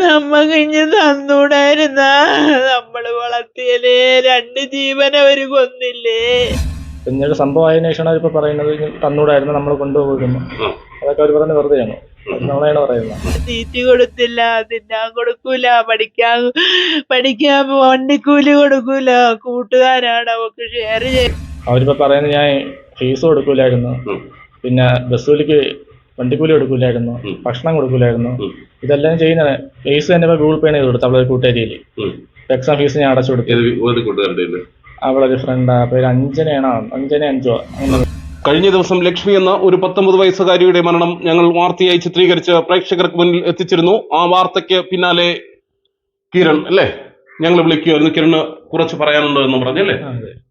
നമ്മക്ക് കഴിഞ്ഞ് തന്നൂടായിരുന്ന. നമ്മൾ വളർത്തിയല്ലേ രണ്ട് ജീവൻ അവർ കൊന്നില്ലേ. പിന്നീട് സംഭവം ആയതിനു ശേഷമാണ് അവരിപ്പോൾ പറയുന്നത് ഇനി തന്നൂടായിരുന്നു നമ്മൾ കൊണ്ടുപോകുന്നു ആ. അതൊക്കെ അവർ പറഞ്ഞ വെറുതെയാണ് നമ്മളാണ് പറയുന്നത്. തീറ്റി കൊടുത്തില്ല തിന്നാൻ കൊടുക്കൂല പഠിക്കാൻ പഠിക്കാൻ വണ്ടിക്കൂലി കൊടുക്കൂല. കൂട്ടുകാരാണ് അവക്ക് ഷെയർ ചെയ്ത് അവരിപ്പോ പറയുന്നത് ഞാൻ ഫീസ് കൊടുക്കൂലായിരുന്നു. പിന്നെ ബസ് കൂലിക്ക് വണ്ടിക്കൂലി കൊടുക്കൂലായിരുന്നു ഭക്ഷണം കൊടുക്കൂലായിരുന്നു. ഇതെല്ലാം ചെയ്യുന്ന ഫീസ് തന്നെ ഇപ്പൊ ഗൂഗിൾ പേ ചെയ്ത് കൊടുത്തു അവളൊരു കൂട്ടുകാരിയിൽ എക്സാം ഫീസ് ഞാൻ അടച്ചു കൊടുത്തു. അവളൊരു ഫ്രണ്ടാ പേര് അഞ്ജനയാണോ. അഞ്ജന അഞ്ചോ അങ്ങനെ കഴിഞ്ഞ ദിവസം ലക്ഷ്മി എന്ന ഒരു പത്തൊമ്പത് വയസ്സുകാരിയുടെ മരണം ഞങ്ങൾ വാർത്തയായി ചിത്രീകരിച്ച് പ്രേക്ഷകർക്ക് മുന്നിൽ എത്തിച്ചിരുന്നു. ആ വാർത്തയ്ക്ക് പിന്നാലെ കിരൺ അല്ലേ? ഞങ്ങൾ വിളിക്കുമായിരുന്നു കിരണ് കുറച്ച് പറയാനുണ്ടോ എന്ന് പറഞ്ഞല്ലേ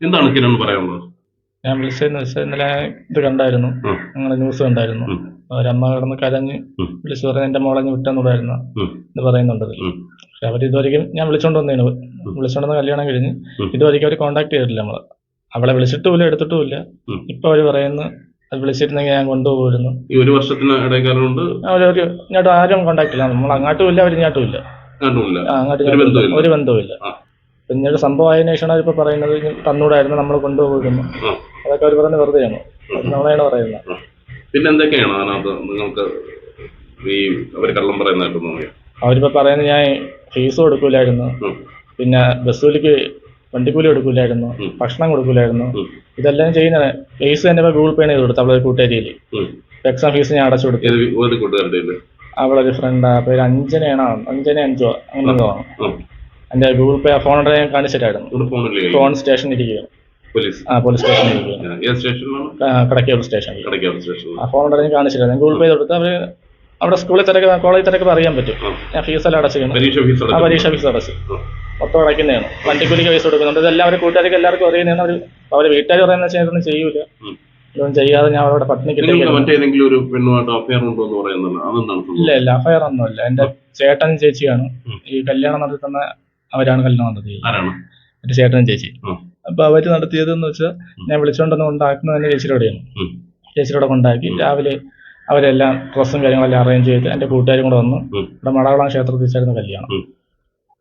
എന്താണ് കിരൺ പറയാനുള്ളത്? ഞാൻ വിളിച്ചതെന്ന് വെച്ചാൽ ഇന്നലെ ഇത് കണ്ടായിരുന്നു. ഉം. ഞങ്ങളെ ന്യൂസ് കണ്ടായിരുന്നു. അവരമ്മ കിടന്ന് കരഞ്ഞ്. വിളിച്ചു പറഞ്ഞ് എന്റെ മോളെ വിട്ടെന്നുണ്ടായിരുന്നു ഉം. എന്ന് പറയുന്നുണ്ട് പക്ഷെ അവർ ഇതുവരെയും ഞാൻ വിളിച്ചോണ്ട് വന്നേനു. വിളിച്ചോണ്ട് വന്ന് കല്യാണം കഴിഞ്ഞ്. ഇതുവരെയും അവർ കോണ്ടാക്ട് ചെയ്തിട്ടില്ല നമ്മളെ. അവളെ വിളിച്ചിട്ടുമില്ല എടുത്തിട്ടുമില്ല. ഇപ്പൊ അവർ പറയുന്നു അത് വിളിച്ചിരുന്നെങ്കിൽ ഞാൻ കൊണ്ടുപോകുമായിരുന്നു. ഈ ഒരു വർഷത്തിന് ഇടയ്ക്കാരുണ്ട് അവരൊരു ഇങ്ങോട്ട് ആരും കോണ്ടാക്ട് ഇല്ല. നമ്മൾ അങ്ങോട്ടും ഇല്ല അവർ ഇങ്ങോട്ടും ഇല്ല അങ്ങോട്ടും ഒരു ഇങ്ങോട്ടും ബന്ധവുമില്ല. ഒരു പിന്നീട് സംഭവം ആയതിനു ശേഷമാണ് പറയുന്നത് തന്നൂടായിരുന്നു നമ്മൾ കൊണ്ടുപോകുന്നു. ആ. അതൊക്കെ അവർ പറയുന്നത് വെറുതെയാണ് നമ്മളാണ് പറയുന്നത്. പിന്നെ എന്തൊക്കെയാണ് അതിനകത്ത് നിങ്ങൾക്ക് ഈ അവർ കള്ളം പറയുന്നതായിട്ട് തോന്നിയത് അവരിപ്പോ പറയുന്നത് ഞാൻ ഫീസ് കൊടുക്കൂലായിരുന്നു പിന്നെ ബസ് കൂലിക്ക് വണ്ടിക്കൂലി കൊടുക്കൂലായിരുന്നു. ഭക്ഷണം കൊടുക്കൂലായിരുന്നു. ഇതെല്ലാം ചെയ്യുന്ന ഫീസ് തന്നെ ഇപ്പൊ ഗൂഗിൾ പേ ചെയ്ത് കൊടുത്തു അവളൊരു കൂട്ടുകാരിയിൽ. എക്സാം ഫീസ് ഞാൻ അടച്ചു കൊടുത്തു. അവളൊരു ഫ്രണ്ടാ പേര് അഞ്ജനയാണ് അഞ്ജന അഞ്ചോ? അങ്ങനെ എന്തോ എന്റെ ഗൂഗിൾ പേ ഫോൺ ഉണ്ടെങ്കിൽ ഞാൻ കാണിച്ചിട്ടായിരുന്നു ഫോണില്ലേ ഫോൺ സ്റ്റേഷനിൽ ഇരിക്കുകയാണ് പോലീസ്? ആ പോലീസ് സ്റ്റേഷനിൽ ഇരിക്കുകയാണ് ഏത് സ്റ്റേഷനിലാണ്? കടക്കേബിൾ സ്റ്റേഷനിൽ. കടയ്ക്കാവ് സ്റ്റേഷനിൽ ആ ഫോൺ ഉണ്ടെങ്കിൽ കാണിച്ചിട്ടായിരുന്നു ഗൂഗിൾ പേ കൊടുത്ത് അവർ അവിടെ സ്കൂളിൽ തിരക്ക് കോളേജ് തിരക്ക് അറിയാൻ പറ്റും. ഞാൻ ഫീസ് എല്ലാം അടച്ചിരുന്നു പരീക്ഷ ഫീസ് ആ പരീക്ഷ ഫീസ് അടച്ചു. മൊത്തം അടയ്ക്കുന്നതാണ്. വണ്ടിക്കൂലിക്ക് പൈസ കൊടുക്കുന്നുണ്ട്. ഇതെല്ലാം അവരെ കൂട്ടുകാർക്ക് എല്ലാവർക്കും അറിയുന്നതാണ് അവർ അവർ വീട്ടുകാർ പറയുന്ന വെച്ചാൽ ഇതൊന്നും ചെയ്യൂല. ഇതൊന്നും ചെയ്യാതെ ഞാൻ അവരോട് പട്ടിണി? ഇല്ല ഇല്ല. അഫയർ ഒന്നുമില്ല. എന്റെ ചേട്ടൻ ചേച്ചിയാണ്. ഈ കല്യാണം നടത്തുന്ന അവരാണ് കല്യാണം നടത്തിയത്. ആരാണ്? എന്റെ ചേട്ടനും ചേച്ചി. അപ്പൊ അവർ നടത്തിയത് എന്ന് വെച്ചാൽ ഞാൻ വിളിച്ചോണ്ടൊന്ന് കൊണ്ടാക്കുന്നത് തന്നെ ചേച്ചിയോടെയാണ്. ചേച്ചിയോടെ കൊണ്ടാക്കി. രാവിലെ അവരെല്ലാം ഡ്രസ്സും കാര്യങ്ങളെല്ലാം അറേഞ്ച് ചെയ്ത് എന്റെ കൂട്ടുകാരും കൂടെ വന്ന്. ഇവിടെ മടവളം ക്ഷേത്രത്തിൽ വെച്ചായിരുന്നു കല്യാണം.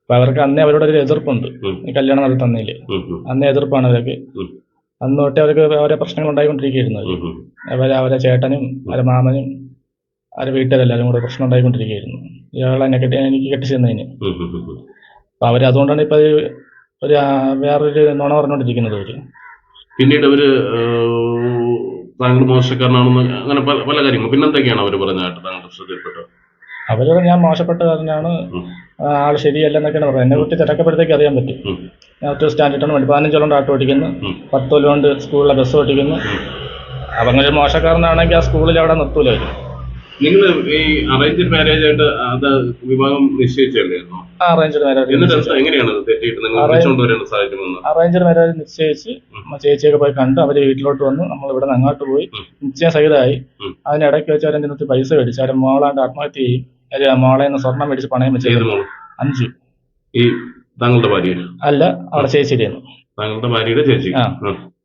അപ്പൊ അവർക്ക് അന്നേ അവരോട് ഒരു എതിർപ്പുണ്ട്. കല്യാണം നടത്തുന്നതിൽ ഉം, ഉം, അന്നേ എതിർപ്പാണ് അവരൊക്കെ. അന്ന് തൊട്ടേ അവർക്ക് ഓരോ പ്രശ്നങ്ങൾ ഉണ്ടായിക്കൊണ്ടിരിക്കുകയായിരുന്നു ഉം, ഉം. അവരെ അവരെ ചേട്ടനും അവരെ മാമനും അവരെ വീട്ടുകാരെല്ലാവരും കൂടെ പ്രശ്നം ഉണ്ടായിക്കൊണ്ടിരിക്കുകയായിരുന്നു. ഇയാളെ എന്നെ കെട്ടി എനിക്ക് കെട്ടിച്ചെന്നതിന്. അപ്പൊ അവർ അതുകൊണ്ടാണ് ഇപ്പൊ ഒരു വേറൊരു നുണ പറഞ്ഞുകൊണ്ടിരിക്കുന്നത് അവർ. പിന്നീട് അവർ താങ്കൾ മോശക്കാരനാണെന്ന് അങ്ങനെ പല പല കാര്യങ്ങളും പിന്നെന്തൊക്കെയാണ് അവർ പറഞ്ഞായിട്ട് താങ്കൾ ശ്രദ്ധയിൽപ്പെട്ടത് അവർ ഞാൻ മോശപ്പെട്ട കാരനാണ് ആൾ ശരിയല്ല എന്നൊക്കെയാണ് പറയുന്നത് എന്നെ കുറിച്ച് തിരക്കപ്പെടുത്തേക്ക് അറിയാൻ പറ്റും. ഞാൻ ഒറ്റ സ്റ്റാൻഡേർഡാണ് വേണ്ടി പതിനഞ്ച് ഓട്ടോ ആട്ടോ ഓടിക്കുന്നു പത്തോലോണ്ട് പത്ത് സ്കൂളിലെ ബസ് ഓടിക്കുന്നു. അപ്പൊ അങ്ങനെ മോശക്കാരനാണെങ്കിൽ ആ സ്കൂളിൽ അവിടെ നിർത്തൂല അവർ നിങ്ങൾ ഈ അറേഞ്ച്ഡ് മാരേജ് ആയിട്ട് അത് വിവാഹം നിശ്ചയിച്ചല്ലായിരുന്നോ അറേഞ്ച്ഡ് മാരേജ് എന്നിട്ട് എങ്ങനെയാണ് അത് തെറ്റിയിട്ട് നിങ്ങൾ വിളിച്ചുകൊണ്ടുവരാൻ വന്നത്? അറേഞ്ച്ഡ് മാരേജ് നിശ്ചയിച്ച് ചേച്ചിയൊക്കെ പോയി കണ്ട് അവർ വീട്ടിലോട്ട് വന്നു നമ്മൾ ഇവിടെ നിന്ന് അങ്ങോട്ട് പോയി നിശ്ചയ സഹിതമായി. അതിനിടയ്ക്ക് വെച്ച് അവരെ പൈസ മേടിച്ചു അവരെ മോളാണ്ട് ആത്മഹത്യ ചെയ്യും. മോളെ നിന്ന് സ്വർണം മേടിച്ച് പണയം വെച്ചു അഞ്ചു. ഈ താങ്കളുടെ ഭാര്യ അല്ല അവിടെ ചേച്ചിയിലായിരുന്നു താങ്കളുടെ ഭാര്യയുടെ ചേച്ചി ആ.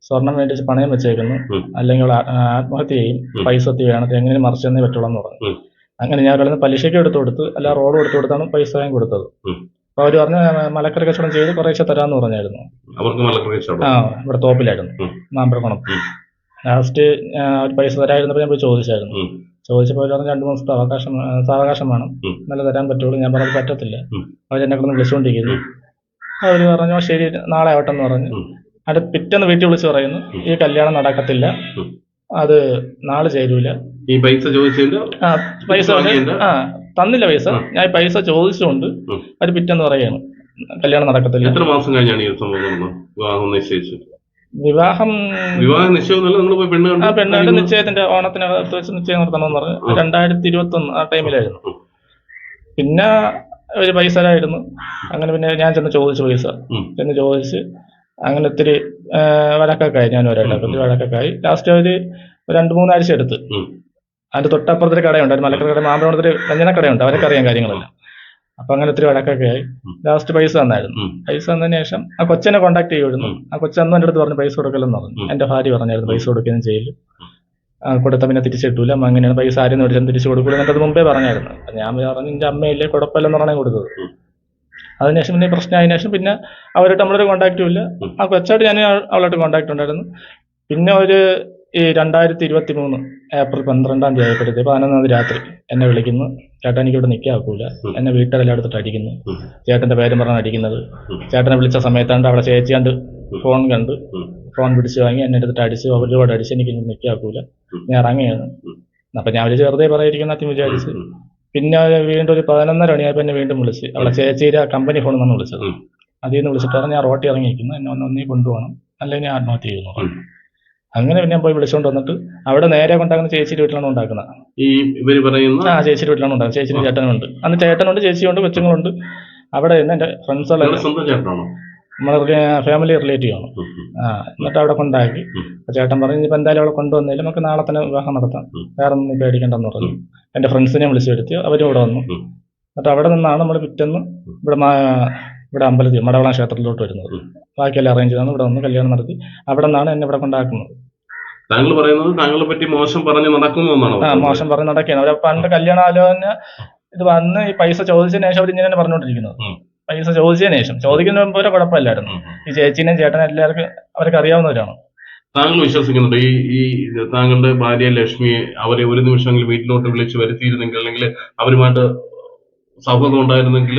സ്വർണം മേടിച്ച് പണയം വെച്ചേക്കുന്നു. അല്ലെങ്കിൽ ആത്മഹത്യ ചെയ്യും. പൈസ വേണം. എങ്ങനെ മറിച്ചെന്നേ പറ്റുള്ളൂ എന്ന് പറഞ്ഞു അങ്ങനെ ഞാൻ അവരുടെ പലിശയ്ക്ക് എടുത്തു കൊടുത്ത്. അല്ല റോഡ് എടുത്തു കൊടുത്താണ് പൈസ ഞാൻ കൊടുത്തത്. അപ്പൊ അവർ പറഞ്ഞ മലക്കര കച്ചവടം ചെയ്ത് കുറേശ്ശെ തരാന്ന് പറഞ്ഞായിരുന്നു. അവർക്ക് മലക്കറി ആ ഇവിടെ തോപ്പിലായിരുന്നു. മാമ്പഴക്കുണം. ലാസ്റ്റ് ഒരു പൈസ തരായിരുന്നപ്പോൾ ഞാൻ പോയി ചോദിച്ചായിരുന്നു. ചോദിച്ചപ്പോ ചോദിച്ചപ്പോൾ അവർ പറഞ്ഞു രണ്ട് മാസത്തെ അവകാശം സാവകാശം വേണം. നല്ല തരാൻ പറ്റുള്ളൂ. ഞാൻ പറഞ്ഞത് പറ്റത്തില്ല. അവരെന്നെ കിടന്ന് വിളിച്ചുകൊണ്ടിരിക്കുന്നു. അവർ പറഞ്ഞു ശരി നാളെ ആവട്ടെ എന്ന് പറഞ്ഞു. അത് പിറ്റേന്ന് വീട്ടിൽ വിളിച്ച് പറയുന്നു ഈ കല്യാണം നടക്കത്തില്ല. അത് നാളെ ചേരൂല. ഈ പൈസ ചോദിച്ചതിന്റെ ആ പൈസ ആ തന്നില്ല പൈസ. ഞാൻ ഈ പൈസ ചോദിച്ചുകൊണ്ട്. അത് പിറ്റേന്ന് പറയാണ് കല്യാണം നടക്കത്തില്ല. എത്ര മാസം കഴിഞ്ഞാണ് ഈ സംഭവം നടന്നത്? വിവാഹം നിശ്ചയിച്ചു. വിവാഹം വിവാഹം നിശ്ചയമൊന്നുമല്ല നിങ്ങൾ പോയി പെണ്ണ് കണ്ട് ആ പെണ്ണുകളുടെ നിശ്ചയത്തിന്റെ ഓണത്തിനകത്ത് വെച്ച് നിശ്ചയം നടത്തണമെന്ന് പറഞ്ഞു. രണ്ടായിരത്തി ഇരുപത്തി ഒന്ന് ആ ടൈമിലായിരുന്നു. പിന്നെ ഒരു പൈസ ആയിരുന്നു അങ്ങനെ പിന്നെ ഞാൻ ചെന്ന് ചോദിച്ചു പൈസ. ചെന്ന് ചോദിച്ച് അങ്ങനെ ഒത്തിരി വഴക്കൊക്കെ ഞാൻ ഒരാളുടെ ഉം. ഒത്തിരി വഴക്കൊക്കെ ആയി. ലാസ്റ്റ് ഒരു രണ്ട് മൂന്നാഴ്ച എടുത്ത്. അതിന്റെ തൊട്ടപ്പുറത്തൊരു കടയുണ്ട്. ഒരു മലക്കര കട മാമ്പഴത്തിൽ വ്യഞ്ജന കടയുണ്ട് അവരൊക്കെ അറിയാൻ കാര്യങ്ങളെല്ലാം. അപ്പൊ അങ്ങനെ ഒത്തിരി വഴക്കൊക്കെ ആയി. ലാസ്റ്റ് പൈസ തന്നായിരുന്നു. പൈസ തന്നതിന് ശേഷം ആ കൊച്ചനെ കോണ്ടാക്ട് ചെയ്യുമായിരുന്നു. ആ കൊച്ചന്ന് എന്റെ അടുത്ത് പറഞ്ഞു പൈസ കൊടുക്കലെന്ന് പറഞ്ഞു. എന്റെ ഭാര്യ പറഞ്ഞായിരുന്നു പൈസ കൊടുക്കുകയും ചെയ്യില്ല. ആ, കൊടുത്ത പിന്നെ തിരിച്ചു കിട്ടൂല. അമ്മ അങ്ങനെയാണ് പൈസ ആരും മേടിച്ചാൽ തിരിച്ചു കൊടുക്കൂല എന്നിട്ട് അത് മുമ്പേ പറഞ്ഞായിരുന്നു. അപ്പൊ ഞാൻ പറഞ്ഞു എന്റെ അമ്മയില്ലേ കുഴപ്പമില്ലെന്ന് പറഞ്ഞാൽ കൊടുത്തത്. അതിനുശേഷം പിന്നെ പ്രശ്നം അതിനുശേഷം പിന്നെ അവരായിട്ട് നമ്മളൊരു കോണ്ടാക്റ്റും ഇല്ല. ആ കൊച്ചായിട്ട് ഞാൻ അവളായിട്ട് കോണ്ടാക്ട് ഉണ്ടായിരുന്നു. പിന്നെ ഒരു ഈ രണ്ടായിരത്തി ഇരുപത്തി മൂന്ന് ഏപ്രിൽ പന്ത്രണ്ടാം തീയതി ആയപ്പോഴത്തേക്ക് പതിനൊന്നാം തീയതി രാത്രി എന്നെ വിളിക്കുന്നു. ചേട്ടൻ എനിക്കിവിടെ നിൽക്കാക്കൂല എന്നെ വീട്ടിലെല്ലാം എടുത്തിട്ട് അടിക്കുന്നു. ചേട്ടന്റെ പേരും പറഞ്ഞാണ് അടിക്കുന്നത്. ചേട്ടനെ വിളിച്ച സമയത്താണ്ട് അവിടെ ചേച്ചി കണ്ട് ഫോൺ കണ്ട് ഫോൺ പിടിച്ച് വാങ്ങി എന്നെ എടുത്തിട്ട് അടിച്ച് ഒരുപാട് അടിച്ച് എനിക്ക് ഉം. ഞാൻ ഇറങ്ങിയാണ്. അപ്പൊ ഞാൻ വിളിച്ച് വെറുതെ പറയാതിരിക്കുന്ന വിചാരിച്ച്. ഉം. പിന്നെ വീണ്ടും ഒരു പതിനൊന്നര മണിയായപ്പോൾ എന്നെ വീണ്ടും വിളിച്ച്. അവളെ ചേച്ചിയുടെ കമ്പനി ഫോണിൽ നിന്നാണ് വിളിച്ചത്. അതിൽ നിന്ന് വിളിച്ചിട്ട് പറഞ്ഞ് ഞാൻ റോട്ടിൽ ഇറങ്ങിയിരിക്കുന്നു. എന്നെ ഒന്ന് ഒന്നീ കൊണ്ടുപോകണം. അല്ലെങ്കിൽ ഞാൻ ആത്മഹത്യ ചെയ്യുന്നു. അങ്ങനെ പിന്നെ ഞാൻ പോയി വിളിച്ചുകൊണ്ട് വന്നിട്ട് അവിടെ നേരെ കൊണ്ടാക്കുന്ന ചേച്ചിയുടെ വീട്ടിലാണ് ഉണ്ടാക്കുന്നത്. ഈ ഇവർ പറയുന്ന ആ ചേച്ചിയുടെ വീട്ടിലാണ് ഉണ്ടാക്കുന്നത്. ചേച്ചിയുടെ ചേട്ടനുണ്ട്. അന്ന് ചേട്ടനുണ്ട് ചേച്ചിയുണ്ട് കൊച്ചുങ്ങളുണ്ട്. അവിടെ നിന്ന് എന്റെ ഫ്രണ്ട്സ് എല്ലാം നമ്മളെ ഫാമിലി റിലേറ്റീവ് ആണ്. ആ എന്നിട്ട് അവിടെ കൊണ്ടാക്കി. ചേട്ടൻ പറഞ്ഞു ഇനിയിപ്പോൾ എന്തായാലും അവിടെ കൊണ്ടുവന്നാലും നമുക്ക് നാളെ തന്നെ വിവാഹം നടത്താം. വേറെ ഒന്നും പേടിക്കണ്ടെന്ന് പറഞ്ഞു. എന്റെ ഫ്രണ്ട്സിനെ വിളിച്ചു വരുത്തി അവരും ഇവിടെ വന്നു. എന്നിട്ട് അവിടെ നിന്നാണ് നമ്മൾ പിറ്റേന്ന് ഇവിടെ ഇവിടെ അമ്പലത്തിൽ മടവള ക്ഷേത്രത്തിലോട്ട് വരുന്നത്. ബാക്കിയെല്ലാം അറേഞ്ച് ചെയ്താണ് ഇവിടെ വന്ന് കല്യാണം നടത്തി. അവിടെ നിന്നാണ് എന്നെ ഇവിടെ കൊണ്ടാക്കുന്നത്. താങ്കൾ പറയുന്നത് താങ്കളെ പറ്റി മോശം പറഞ്ഞ് നടക്കുന്നു എന്നാണ്? ആ മോശം പറഞ്ഞ് നടക്കുകയാണ്. അവരെ പണ്ട് കല്യാണ ആലോചന ഇത് വന്ന് ഈ പൈസ ചോദിച്ചതിന് ശേഷം അവർ ഇങ്ങനെ പറഞ്ഞുകൊണ്ടിരിക്കുന്നത്. പൈസ ചോദിച്ചതിന് ശേഷം. ചോദിക്കുന്ന മുമ്പ് ഒരു കുഴപ്പമില്ലായിരുന്നു. ഈ ചേച്ചീനെയും ചേട്ടനും എല്ലാവർക്കും അവർക്ക് അറിയാവുന്നവരാണ്. താങ്കൾ വിശ്വസിക്കുന്നുണ്ട്? ഈ ഈ താങ്കളുടെ ഭാര്യ ലക്ഷ്മിയെ അവരെ ഒരു നിമിഷമെങ്കിലും വീട്ടിലോട്ട് വിളിച്ച് വരുത്തിയിരുന്നെങ്കിൽ അല്ലെങ്കിൽ അവരുമായിട്ട് സൗഹൃദം ഉണ്ടായിരുന്നെങ്കിൽ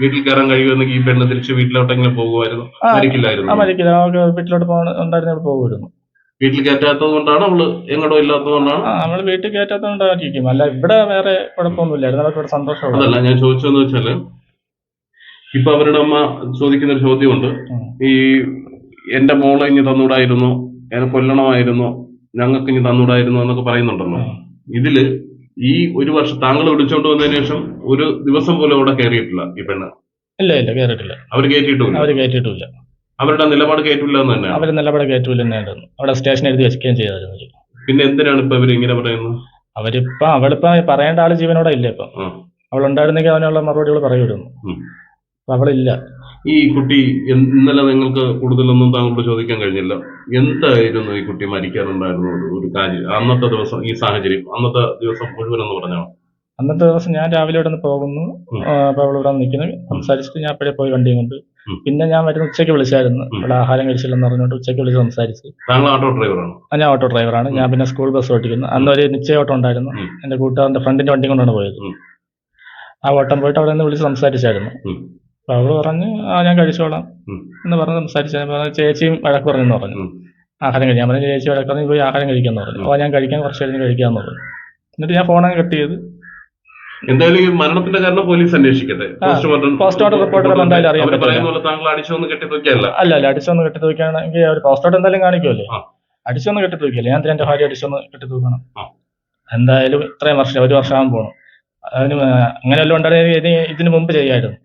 വീട്ടിൽ കയറാൻ കഴിയുമെന്നെങ്കിൽ ഈ പെണ്ണ് തിരിച്ച് വീട്ടിലോട്ടെങ്കിലും പോകുമായിരുന്നു? മരിക്കില്ലായിരുന്നു. മരിക്കില്ല. വീട്ടിലോട്ട് പോകാൻ ഉണ്ടായിരുന്ന പോകുമായിരുന്നു. വീട്ടിൽ കയറ്റാത്തത് കൊണ്ടാണ് അവൾ എങ്ങോട്ടോ ഇല്ലാത്തത് കൊണ്ടാണ് നമ്മൾ വീട്ടിൽ കയറ്റാത്തത് കൊണ്ടായിരിക്കും അല്ല ഇവിടെ വേറെ കുഴപ്പമൊന്നുമില്ലായിരുന്നു. അവർക്ക് ഇവിടെ സന്തോഷം അതല്ല ഞാൻ ചോദിച്ചതെന്ന് വെച്ചാൽ ഇപ്പൊ അവരുടെ അമ്മ ചോദിക്കുന്ന ഒരു ചോദ്യമുണ്ട്. ഈ എന്റെ മോളെ ഇനി തന്നൂടായിരുന്നു എന്നെ കൊല്ലണമായിരുന്നു ഞങ്ങൾക്ക് ഇനി തന്നൂടായിരുന്നു എന്നൊക്കെ പറയുന്നുണ്ടല്ലോ. ഇതിൽ ഈ ഒരു വർഷം താങ്കൾ വിളിച്ചോണ്ട് വന്നതിന് ശേഷം ഒരു ദിവസം പോലും അവിടെ കയറിയിട്ടില്ല ഈ പെണ്ണ്. ഇല്ല ഇല്ല കയറിയിട്ടില്ല അവർ കയറ്റിയിട്ടില്ല അവർ കയറ്റിയിട്ടില്ല അവരുടെ നിലപാട് കയറ്റില്ല എന്ന് തന്നെ അവരുടെ നിലപാട് കയറ്റില്ല തന്നെയായിരുന്നു. അവിടെ സ്റ്റേഷൻ എഴുതി വെക്കുകയും ചെയ്തായിരുന്നു പിന്നെ എന്തിനാണ് ഇപ്പൊ ഇവർ ഇങ്ങനെ പറയുന്നത് അവരിപ്പം അവളിപ്പം പറയേണ്ട ആൾ ജീവനോടെ ഇല്ല ഇപ്പം. അവളുണ്ടായിരുന്നെങ്കിൽ അവനുള്ള മറുപടികൾ പറയുമായിരുന്നു അവളില്ല ഈ കുട്ടി ഇന്നലെ നിങ്ങൾക്ക് കൂടുതലൊന്നും താങ്കളോട് ചോദിക്കാൻ കഴിഞ്ഞില്ല. എന്തായിരുന്നു ഈ കുട്ടി മരിക്കാനുണ്ടായിരുന്ന ഒരു- കാര്യം. അന്നത്തെ ദിവസം ഈ സാഹചര്യം അന്നത്തെ ദിവസം മുഴുവൻ എന്ന് പറഞ്ഞോ അന്നത്തെ ദിവസം ഞാൻ രാവിലെ ഇവിടെ നിന്ന് പോകുന്നു അപ്പൊ അവൾ ഇവിടെ നിൽക്കുന്നു. സംസാരിച്ചിട്ട് ഞാൻ അപ്പോഴേ പോയി വണ്ടിയും കൊണ്ട്. പിന്നെ ഞാൻ വരുന്ന ഉച്ചയ്ക്ക് വിളിച്ചായിരുന്നു. ഇവിടെ ആഹാരം കഴിച്ചില്ലെന്ന് പറഞ്ഞുകൊണ്ട് ഉച്ചയ്ക്ക് വിളിച്ച് സംസാരിച്ച്. ഓട്ടോ ഡ്രൈവറാണ്? ഞാൻ ഓട്ടോ ഡ്രൈവറാണ്. ഞാൻ പിന്നെ സ്കൂൾ ബസ് ഓട്ടിക്കുന്നു. അന്ന് ഒരു നിശ്ചയ ഓട്ടം ഉണ്ടായിരുന്നു. എന്റെ കൂട്ടുകാരന്റെ ഫ്രണ്ടിന്റെ വണ്ടി കൊണ്ടാണ് പോയത്. ആ ഓട്ടം പോയിട്ട് അവിടെ നിന്ന് വിളിച്ച് സംസാരിച്ചായിരുന്നു. അപ്പൊ അവൾ പറഞ്ഞു ആ ഞാൻ കഴിച്ചോളാം. എന്ന് പറഞ്ഞ് സംസാരിച്ചു ഞാൻ പറഞ്ഞു, ചേച്ചിയും വഴക്ക് പറഞ്ഞെന്ന് പറഞ്ഞു. ആഹാരം കഴിക്കാൻ പറഞ്ഞു ചേച്ചി വഴക്ക് പറഞ്ഞു പോയി ആഹാരം കഴിക്കാന്ന് പറഞ്ഞു. അപ്പോൾ ഞാൻ കഴിക്കാൻ കുറച്ച് കഴിഞ്ഞ് കഴിക്കാന്ന് പറഞ്ഞു. എന്നിട്ട് ഞാൻ ഫോണങ്ങ് കട്ട് ചെയ്ത് എന്തായാലും ഈ മരണത്തിന്റെ കാരണം പോലീസ് അന്വേഷിക്കട്ടെ. പോസ്റ്റ്മോർട്ടം ഇടുമ്പോൾ എന്തായാലും അല്ല അല്ല അടിച്ചൊന്ന് കെട്ടി തൂക്കുകയാണെങ്കിൽ അവർ പോസ്റ്റോട്ട് എന്തായാലും കാണിക്കുമല്ലേ. അടിച്ചൊന്ന് കെട്ടി തൂക്കിയല്ലേ? ഞാൻ എന്റെ ഭാര്യ അടിച്ചൊന്ന് കെട്ടി തൂക്കണം. എന്തായാലും ഇത്രയും വർഷം ഒരു വർഷമാകാൻ പോകണം അതിന് അങ്ങനെ വല്ലതും ഉണ്ടായിരുന്നെങ്കിൽ ഇതിന് മുമ്പ് ചെയ്യായിരുന്നു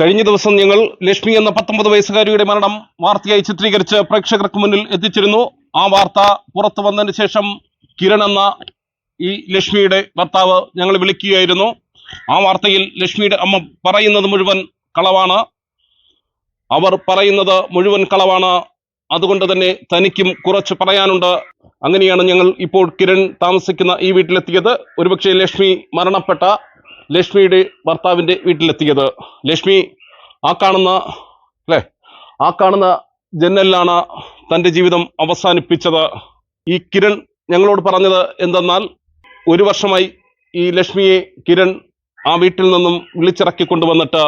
കഴിഞ്ഞ ദിവസം ഞങ്ങൾ ലക്ഷ്മി എന്ന പത്തൊമ്പത് വയസ്സുകാരിയുടെ മരണം വാർത്തയായി ചിത്രീകരിച്ച് പ്രേക്ഷകർക്ക് മുന്നിൽ എത്തിച്ചിരുന്നു. ആ വാർത്ത പുറത്തു വന്നതിന് ശേഷം കിരൺ എന്ന ഈ ലക്ഷ്മിയുടെ ഭർത്താവ് ഞങ്ങൾ വിളിക്കുകയായിരുന്നു. ആ വാർത്തയിൽ ലക്ഷ്മിയുടെ അമ്മ പറയുന്നത് മുഴുവൻ കളവാണ്. അവർ പറയുന്നത് മുഴുവൻ കളവാണ്. അതുകൊണ്ട് തന്നെ തനിക്കും കുറച്ച് പറയാനുണ്ട്. അങ്ങനെയാണ് ഞങ്ങൾ ഇപ്പോൾ കിരൺ താമസിക്കുന്ന ഈ വീട്ടിലെത്തിയത്. ഒരുപക്ഷെ ലക്ഷ്മി മരണപ്പെട്ട ലക്ഷ്മിയുടെ ഭർത്താവിന്റെ വീട്ടിലെത്തിയത്. ലക്ഷ്മി ആ കാണുന്ന അല്ലേ? ആ കാണുന്ന ജനലിലാണ് തന്റെ ജീവിതം അവസാനിപ്പിച്ചത്. ഈ കിരൺ ഞങ്ങളോട് പറഞ്ഞത് എന്തെന്നാൽ ഒരു വർഷമായി ഈ ലക്ഷ്മിയെ കിരൺ ആ വീട്ടിൽ നിന്നും വിളിച്ചിറക്കി കൊണ്ടുവന്നിട്ട്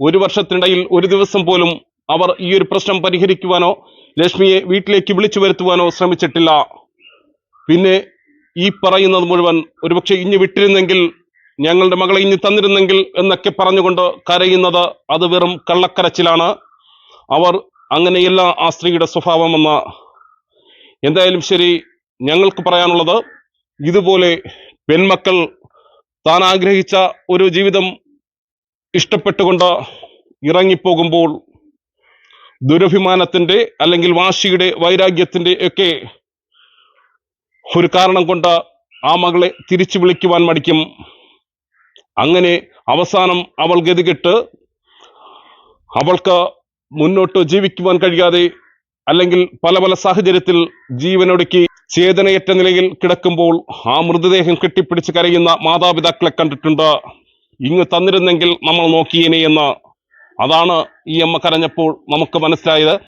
ഒരു വർഷത്തിനിടയിൽ ഒരു ദിവസം പോലും അവർ ഈ ഒരു പ്രശ്നം പരിഹരിക്കുവാനോ ലക്ഷ്മിയെ വീട്ടിലേക്ക് വിളിച്ചു വരുത്തുവാനോ ശ്രമിച്ചിട്ടില്ല. പിന്നെ ഈ പറയുന്നത് മുഴുവൻ ഒരുപക്ഷെ ഇഞ്ഞു വിട്ടിരുന്നെങ്കിൽ ഞങ്ങളുടെ മകളെ ഇനി തന്നിരുന്നെങ്കിൽ എന്നൊക്കെ പറഞ്ഞുകൊണ്ട് കരയുന്നത് അത് വെറും കള്ളക്കരച്ചിലാണ്. അവർ അങ്ങനെയല്ല ആ സ്ത്രീയുടെ സ്വഭാവമെന്ന്. എന്തായാലും ശരി ഞങ്ങൾക്ക് പറയാനുള്ളത് ഇതുപോലെ പെൺമക്കൾ താൻ ആഗ്രഹിച്ച ഒരു ജീവിതം ഇഷ്ടപ്പെട്ടുകൊണ്ട് ഇറങ്ങിപ്പോകുമ്പോൾ ദുരഭിമാനത്തിന്റെ അല്ലെങ്കിൽ വാശിയുടെ വൈരാഗ്യത്തിന്റെ ഒക്കെ ഒരു കാരണം കൊണ്ട് ആ മകളെ തിരിച്ചു വിളിക്കുവാൻ മടിക്കും. അങ്ങനെ അവസാനം അവൾ ഗതികെട്ട് അവൾക്ക് മുന്നോട്ട് ജീവിക്കുവാൻ കഴിയാതെ അല്ലെങ്കിൽ പല പല സാഹചര്യത്തിൽ ജീവനൊടുക്കി ചേതനയറ്റ നിലയിൽ കിടക്കുമ്പോൾ ആ മൃതദേഹം കെട്ടിപ്പിടിച്ച് കരയുന്ന മാതാപിതാക്കളെ കണ്ടിട്ടുണ്ട്. ഇങ്ങ് തന്നിരുന്നെങ്കിൽ നമ്മൾ നോക്കിയേനെ എന്ന്. അതാണ് ഈ അമ്മ കരഞ്ഞപ്പോൾ നമുക്ക് മനസ്സിലായത്.